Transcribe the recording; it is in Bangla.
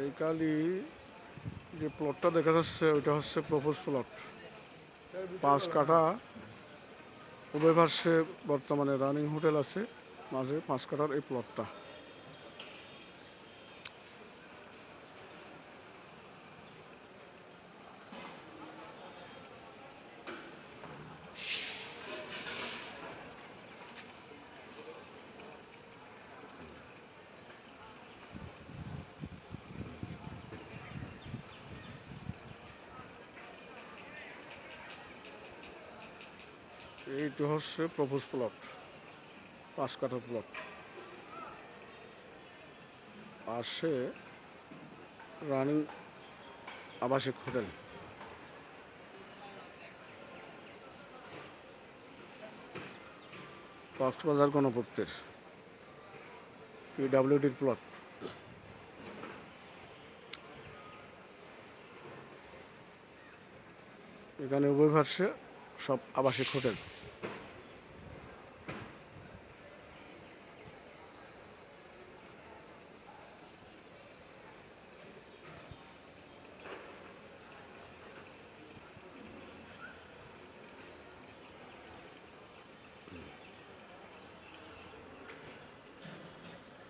এই কালি যে প্লটটা দেখা যাচ্ছে, ওইটা হচ্ছে প্রপোজ প্লট পাঁচ কাঠা, উভয় বর্তমানে রানিং হোটেল আছে, মাঝে পাঁচ কাঠার এই প্লটটা এইটা হচ্ছে প্রপোজ প্লট পাঁচ কাঠা প্লট পাশে রানিং আবাসিক হোটেল। কক্সবাজার গণপূর্তের পিডাব্লিউডির প্লট এখানে উভয় পার্শ্বে সব আবাসিক হোটেল।